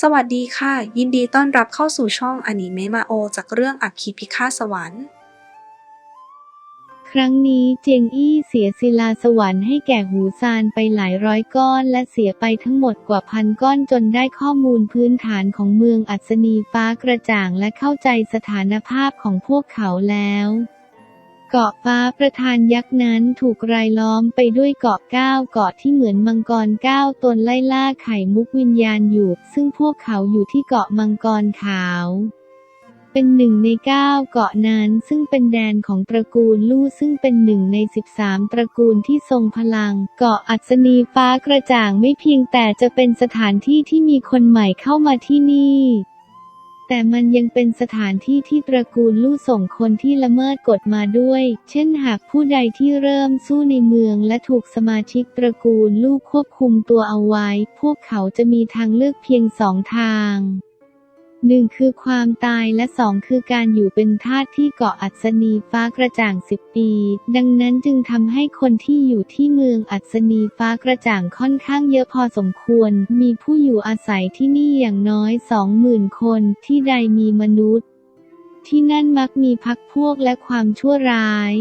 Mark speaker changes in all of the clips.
Speaker 1: สวัสดีค่ะ ยินดีต้อนรับเข้าสู่ช่องอนิเมะมาโอ จากเรื่องอัคคีพิฆาตสวรรค์
Speaker 2: ครั้งนี้เจียงอี้เสียศิลาสวรรค์ให้แก่หูซานไปหลายร้อยก้อน และเสียไปทั้งหมดกว่าพันก้อนจนได้ข้อมูลพื้นฐานของเมืองอัศนีฟ้ากระจ่างและเข้าใจสถานภาพของพวกเขาแล้ว เกาะฟ้าประธานยักษ์นั้นถูกรายล้อมไปด้วยเกาะเก้าเกาะที่เหมือนมังกรเก้าตนไล่ล่าไข่มุกวิญญาณอยู่ ซึ่งพวกเขาอยู่ที่เกาะมังกรขาว เป็นหนึ่งในเก้าเกาะนั้นซึ่งเป็นแดนของตระกูลลู่ซึ่งเป็นหนึ่งในสิบสามตระกูลที่ทรงพลัง เกาะอัศนีฟ้ากระจ่างไม่เพียงแต่จะเป็นสถานที่ที่มีคนใหม่เข้ามาที่นี่ แต่มันยังเป็นสถานที่ที่ตระกูลลู่ส่งคนที่ละเมิดกฎมาด้วย เช่นหากผู้ใดที่เริ่มสู้ในเมืองและถูกสมาชิกตระกูลลู่ควบคุมตัวเอาไว้ พวกเขาจะมีทางเลือกเพียงสองทาง หนึ่งคือความตายและสองคือการอยู่เป็นทาสที่เกาะอัศนีฟ้ากระจ่างสิบปี ดังนั้นจึงทำให้คนที่อยู่ที่เมืองอัศนีฟ้ากระจ่างค่อนข้างเยอะพอสมควร มีผู้อยู่อาศัยที่นี่อย่างน้อยสองหมื่นคนที่ใดมีมนุษย์ ที่นั่นมักมีพักพวกและความชั่วร้าย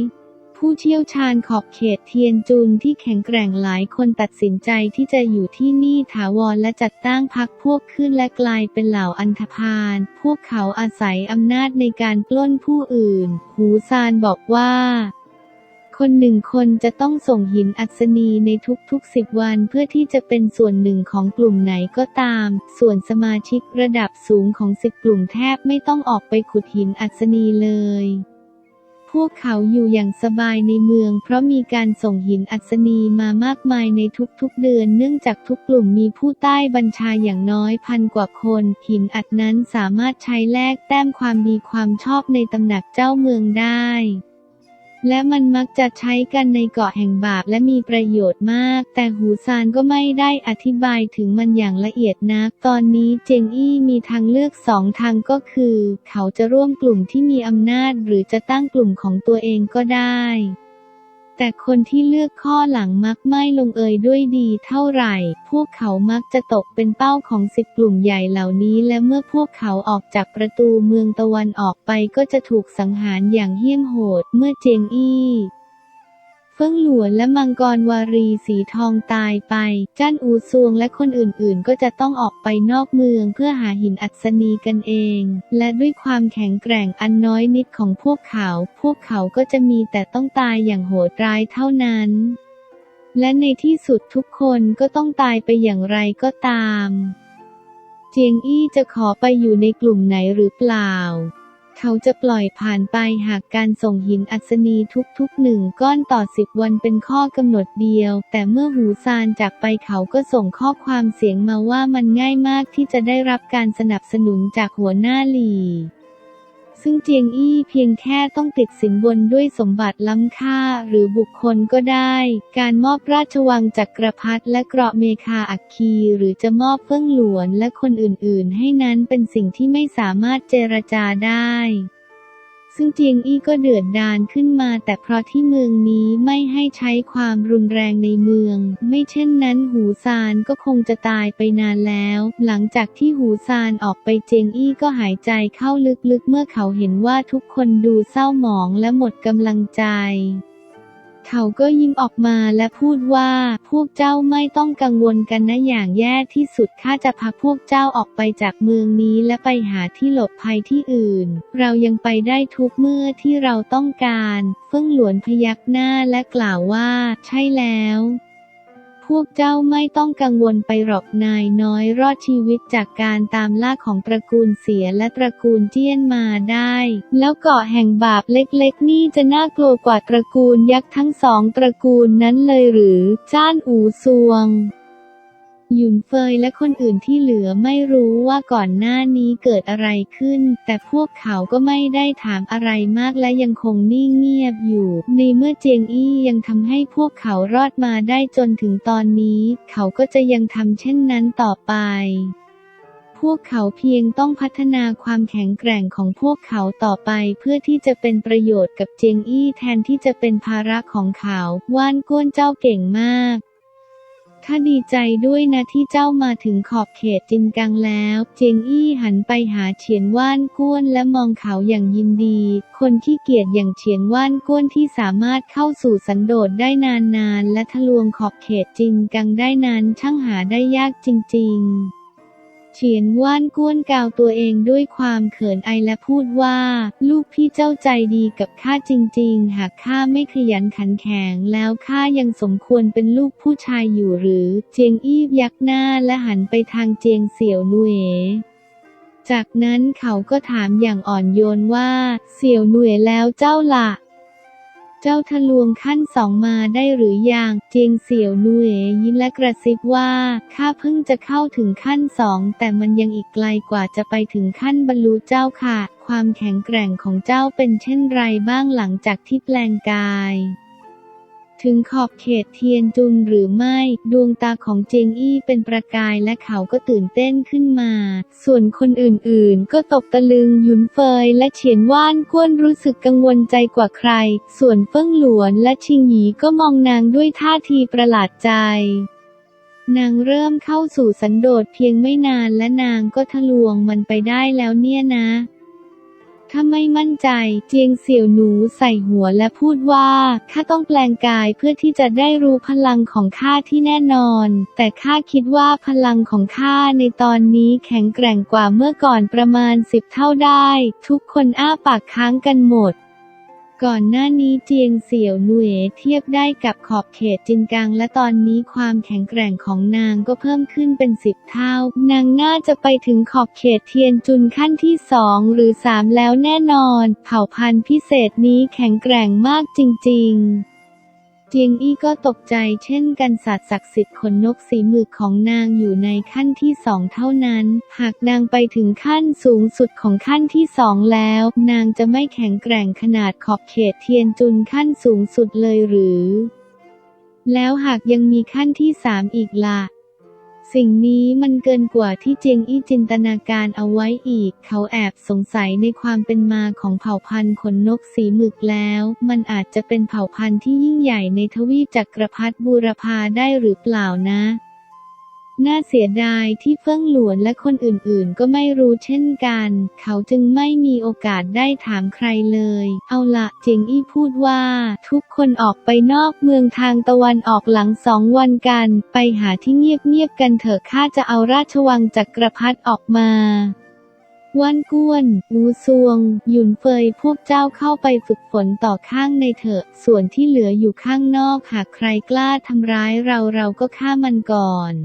Speaker 2: ผู้เชี่ยวชาญขอบเขตเทียนจุนที่แข็งแกร่งหลายคนตัดสินใจที่จะอยู่ที่นี่ถาวรและจัดตั้งพักพวกขึ้นและกลายเป็นเหล่าอันธพาล พวกเขาอาศัยอำนาจในการปล้นผู้อื่น หูซานบอกว่าคนหนึ่งคนจะต้องส่งหินอัศนีในทุกๆสิบวันเพื่อที่จะเป็นส่วนหนึ่งของกลุ่มไหนก็ตาม ส่วนสมาชิกระดับสูงของสิบกลุ่มแทบไม่ต้องออกไปขุดหินอัศนีเลย พวกเขาอยู่อย่างสบายในเมือง เพราะมีการส่งหินอัศนีมามากมายในทุกๆเดือน เนื่องจากทุกกลุ่มมีผู้ใต้บัญชาอย่างน้อยพันกว่าคน หินอัดนั้นสามารถใช้แลกแต้มความดีความชอบในตำหนักเจ้าเมืองได้ และมันมักจะใช้กันในเกาะแห่งบาปและมีประโยชน์มาก แต่หูซานก็ไม่ได้อธิบายถึงมันอย่างละเอียดนัก ตอนนี้เจงอี้มีทางเลือกสองทางก็คือ เขาจะร่วมกลุ่มที่มีอำนาจ หรือจะตั้งกลุ่มของตัวเองก็ได้ แต่คนที่เลือกข้อหลังมักไม่ลงเอยด้วยดีเท่าไหร่ พวกเขามักจะตกเป็นเป้าของสิบกลุ่มใหญ่เหล่านี้ และเมื่อพวกเขาออกจากประตูเมืองตะวันออกไปก็จะถูกสังหารอย่างเหี้ยมโหด เมื่อเจงอี้ เฟิ่งหลวนและมังกรวารีสีทองตายไป จ้านอูซวงและคนอื่นๆ ก็จะต้องออกไปนอกเมืองเพื่อหาหินอัศนีกันเอง และด้วยความแข็งแกร่งอันน้อยนิดของพวกเขา พวกเขาก็จะมีแต่ต้องตายอย่างโหดร้ายเท่านั้น และในที่สุดทุกคนก็ต้องตายไปอย่างไรก็ตาม เจียงอี้จะขอไปอยู่ในกลุ่มไหนหรือเปล่า เขาจะปล่อยผ่านไปหากการส่งหินอัศนีทุกๆหนึ่งก้อนต่อสิบวันเป็นข้อกำหนดเดียว แต่เมื่อหูซานจากไปเขาก็ส่งข้อความเสียงมาว่ามันง่ายมากที่จะได้รับการสนับสนุนจากหัวหน้าหลี ซึ่งเจียงอี้เพียงแค่ต้องติดสินบนด้วยสมบัติล้ำค่าหรือบุคคลก็ได้ การมอบราชวังจักรพรรดิและเกราะเมคาอัคคี หรือจะมอบเฟื่องหลวนและคนอื่นๆ ให้นั้นเป็นสิ่งที่ไม่สามารถเจรจาได้ ซึ่งเจียงอี้ก็เดือดดานขึ้นมา แต่เพราะที่เมืองนี้ไม่ให้ใช้ความรุนแรงในเมือง ไม่เช่นนั้นหูซานก็คงจะตายไปนานแล้ว หลังจากที่หูซานออกไปเจียงอี้ก็หายใจเข้าลึกๆ เมื่อเขาเห็นว่าทุกคนดูเศร้าหมองและหมดกำลังใจ เขาก็ยิ้มออกมาและพูดว่า พวกเจ้าไม่ต้องกังวลกันนะอย่างแย่ที่สุดข้าจะพาพวกเจ้าออกไปจากเมืองนี้และไปหาที่หลบภัยที่อื่น เรายังไปได้ทุกเมื่อที่เราต้องการ เฟิ่งหลวนพยักหน้าและกล่าวว่า ใช่แล้ว พวกเจ้าไม่ต้องกังวลไปหรอกนายน้อยรอดชีวิตจากการตามล่าของตระกูลเสียและตระกูลเจี้ยนมาได้ แล้วเกาะแห่งบาปเล็กๆ นี่จะน่ากลัวกว่าตระกูลยักษ์ทั้งสองตระกูลนั้นเลยหรือ จ้านอูซวง หยุนเฟยและคนอื่นที่เหลือไม่รู้ว่าก่อนหน้านี้เกิดอะไรขึ้น แต่พวกเขาก็ไม่ได้ถามอะไรมากและยังคงนิ่งเงียบอยู่ ในเมื่อเจียงอี้ยังทำให้พวกเขารอดมาได้จนถึงตอนนี้ เขาก็จะยังทำเช่นนั้นต่อไปพวกเขาเพียงต้องพัฒนาความแข็งแกร่งของพวกเขาต่อไปเพื่อที่จะเป็นประโยชน์กับเจียงอี้แทนที่จะเป็นภาระของเขา ว่านก้วนเจ้าเก่งมาก ข้าดีใจด้วยนะที่เจ้ามาถึงขอบเขตจินกังแล้ว เจียงอี้หันไปหาเฉียนว่านก้วนและมองเขาอย่างยินดี คนที่เกียจอย่างเฉียนว่านก้วนที่สามารถเข้าสู่สันโดษได้นานๆ และทะลวงขอบเขตจินกังได้นานช่างหาได้ยากจริง ๆ เฉียนว่านก้วนกาวตัวเองด้วยความเขินอายและพูดว่า ลูกพี่เจ้าใจดีกับข้าจริง ๆ หากข้าไม่ขยันขันแข็งแล้วข้ายังสมควรเป็นลูกผู้ชายอยู่หรือ เจียงอี้ยักหน้าและหันไปทางเจียงเสี่ยวหนุ่ยจากนั้นเขาก็ถามอย่างอ่อนโยนว่า เสี่ยวหนุ่ยแล้วเจ้าล่ะ เจ้าทะลวงขั้นสองมาได้หรือยัง เจียงเสี่ยวนุเอยิ้มและกระซิบว่า ข้าเพิ่งจะเข้าถึงขั้นสอง แต่มันยังอีกไกลกว่าจะไปถึงขั้นบรรลุเจ้าค่ะ ความแข็งแกร่งของเจ้าเป็นเช่นไรบ้างหลังจากที่แปลงกาย ถึงขอบเขตเทียนจุนหรือไม่ ดวงตาของเจงอี้เป็นประกายและเขาก็ตื่นเต้นขึ้นมา ส่วนคนอื่นๆ ก็ตกตะลึงหยุนเฟยและเฉียนว่านก้วนรู้สึกกังวลใจกว่าใคร ส่วนเฟิ่งหลวนและชิงหยีก็มองนางด้วยท่าทีประหลาดใจนางเริ่มเข้าสู่สันโดษเพียงไม่นานและนางก็ทะลวงมันไปได้แล้วเนี่ยนะ ถ้าไม่มั่นใจ เจียงเสี่ยวหนูใส่หัวและพูดว่าข้าต้องแปลงกายเพื่อที่จะได้รู้พลังของข้าที่แน่นอน แต่ข้าคิดว่าพลังของข้าในตอนนี้แข็งแกร่งกว่าเมื่อก่อนประมาณสิบเท่าได้ ทุกคนอ้าปากค้างกันหมด ก่อนหน้านี้เจียงเสี่ยวหนุ่ยเทียบได้กับขอบเขตจินกังและตอนนี้ความแข็งแกร่งของนางก็เพิ่มขึ้นเป็นสิบเท่า นางน่าจะไปถึงขอบเขตเทียนจุนขั้นที่สองหรือสามแล้วแน่นอน เผ่าพันธุ์พิเศษนี้แข็งแกร่งมากจริง ๆ เจียงอี้ก็ตกใจเช่นกันสัตว์ศักดิ์สิทธิ์ขนนกสีมึกของนางอยู่ในขั้นที่สองเท่านั้น หากนางไปถึงขั้นสูงสุดของขั้นที่สองแล้ว นางจะไม่แข็งแกร่งขนาดขอบเขตเทียนจุนขั้นสูงสุดเลยหรือ แล้วหากยังมีขั้นที่สามอีกล่ะ สิ่งนี้มันเกินกว่าที่เจียงอี้จินตนาการเอาไว้อีก เขาแอบสงสัยในความเป็นมาของเผ่าพันธุ์ขนนกสีหมึกแล้ว มันอาจจะเป็นเผ่าพันธุ์ที่ยิ่งใหญ่ในทวีปจักรพรรดิบูรพาได้หรือเปล่านะ น่าเสียดายที่เฟิ่องหลวนและคนอื่นๆ ก็ไม่รู้เช่นกัน เขาจึงไม่มีโอกาสได้ถามใครเลย เอาละเจียงอี้พูดว่า ทุกคนออกไปนอกเมืองทางตะวันออกหลังสองวันกัน ไปหาที่เงียบๆกันเถอะข้าจะเอาราชวังจักกรพรรดิออกมาว่านก้วนวูซวง หยุนเฟยพวกเจ้าเข้าไปฝึกฝนต่อข้างในเถอะ ส่วนที่เหลืออยู่ข้างนอก หากใครกล้าทำร้ายเราเราก็ฆ่ามันก่อน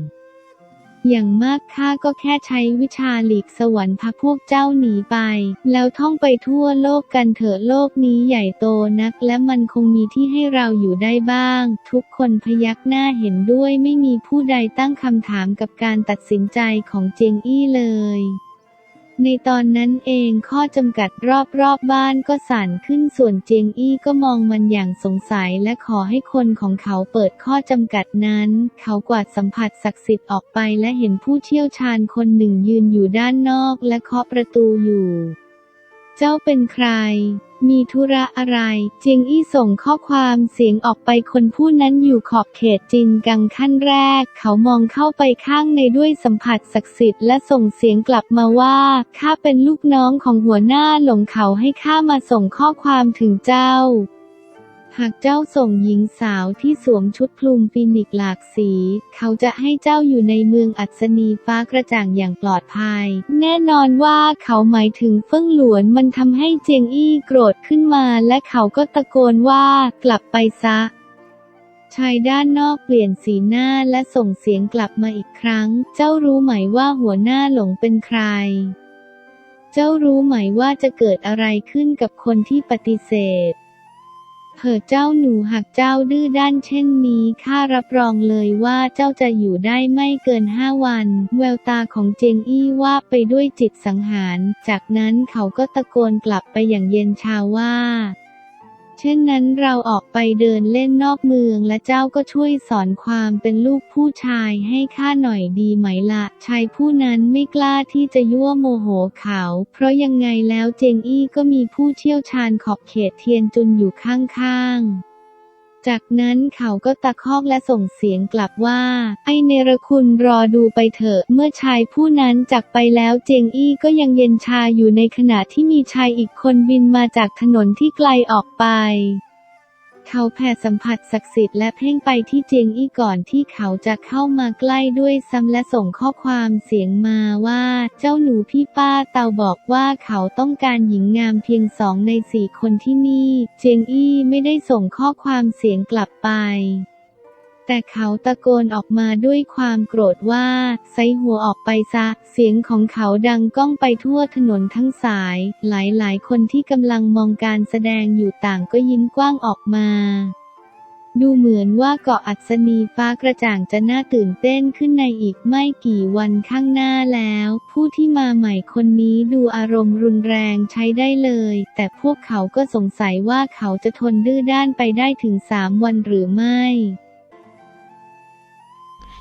Speaker 2: อย่างมากข้าก็แค่ใช้วิชาหลีกสวรรค์พาพวกเจ้าหนีไป แล้วท่องไปทั่วโลกกันเถอะโลกนี้ใหญ่โตนัก และมันคงมีที่ให้เราอยู่ได้บ้าง ทุกคนพยักหน้าเห็นด้วยไม่มีผู้ใดตั้งคำถามกับการตัดสินใจของเจงอี้เลย ในตอนนั้นเองข้อจำกัดรอบๆบบ้านก็สั่นขึ้นส่วนเจียงอี้ก็มองมันอย่างสงสัยและขอให้คนของเขาเปิดข้อจำกัดนั้น เขากวาดสัมผัสศักดิ์สิทธิ์ออกไปและเห็นผู้เชี่ยวชาญคนหนึ่งยืนอยู่ด้านนอกและเคาะประตูอยู่ เจ้าเป็นใคร มีธุระอะไรเจียงอี้ส่งข้อความเสียงออกไปคนผู้นั้นอยู่ขอบเขตจินกังขั้นแรก เขามองเข้าไปข้างในด้วยสัมผัสศักดิ์สิทธิ์และส่งเสียงกลับมาว่าข้าเป็นลูกน้องของหัวหน้าหลงเขาให้ข้ามาส่งข้อความถึงเจ้า หากเจ้าส่งหญิงสาวที่สวมชุดคลุมฟินิกหลากสี เขาจะให้เจ้าอยู่ในเมืองอัศนีฟ้ากระจ่างอย่างปลอดภัย แน่นอนว่าเขาหมายถึงเฟิ่งหลวนมันทำให้เจียงอี้โกรธขึ้นมา และเขาก็ตะโกนว่ากลับไปซะชายด้านนอกเปลี่ยนสีหน้าและส่งเสียงกลับมาอีกครั้ง เจ้ารู้ไหมว่าหัวหน้าหลงเป็นใคร เจ้ารู้ไหมว่าจะเกิดอะไรขึ้นกับคนที่ปฏิเสธ เผอเจ้าหนูหากเจ้าดื้อด้านเช่นนี้ข้ารับรองเลยว่าเจ้าจะอยู่ได้ไม่เกินห้าวัน แววตาของเจงอี้ว่าไปด้วยจิตสังหาร จากนั้นเขาก็ตะโกนกลับไปอย่างเย็นชาว่า เช่นนั้นเราออกไปเดินเล่นนอกเมืองและเจ้าก็ช่วยสอนความเป็นลูกผู้ชายให้ข้าหน่อยดีไหมละชายผู้นั้นไม่กล้าที่จะยั่วโมโหเขา เพราะยังไงแล้วเจงอี้ก็มีผู้เชี่ยวชาญขอบเขตเทียนจุนอยู่ข้างๆ จากนั้นเขาก็ตะคอกและส่งเสียงกลับว่า ไอเนรคุณรอดูไปเถอะ เมื่อชายผู้นั้นจากไปแล้วเจงอี้ก็ยังเย็นชาอยู่ในขณะที่มีชายอีกคนบินมาจากถนนที่ไกลออกไป เขาแผ่สัมผัสศักดิ์สิทธิ์และเพ่งไปที่เจียงอี้ก่อนที่เขาจะเข้ามาใกล้ด้วยซ้ำและส่งข้อความเสียงมาว่า เจ้าหนูพี่ป้าเตาบอกว่าเขาต้องการหญิงงามเพียงสองในสี่คนที่นี่ เจียงอี้ไม่ได้ส่งข้อความเสียงกลับไป แต่เขาตะโกนออกมาด้วยความโกรธว่า ไซหัวออกไปซะ เสียงของเขาดังก้องไปทั่วถนนทั้งสาย หลายๆ คนที่กำลังมองการแสดงอยู่ต่างก็ยิ้มกว้างออกมาดูเหมือนว่าเกาะอัศนีฟ้ากระจ่างจะน่าตื่นเต้นขึ้นในอีกไม่กี่วันข้างหน้าแล้ว ผู้ที่มาใหม่คนนี้ดูอารมณ์รุนแรงใช้ได้เลย แต่พวกเขาก็สงสัยว่าเขาจะทนดื้อด้านไปได้ถึงสามวันหรือไม่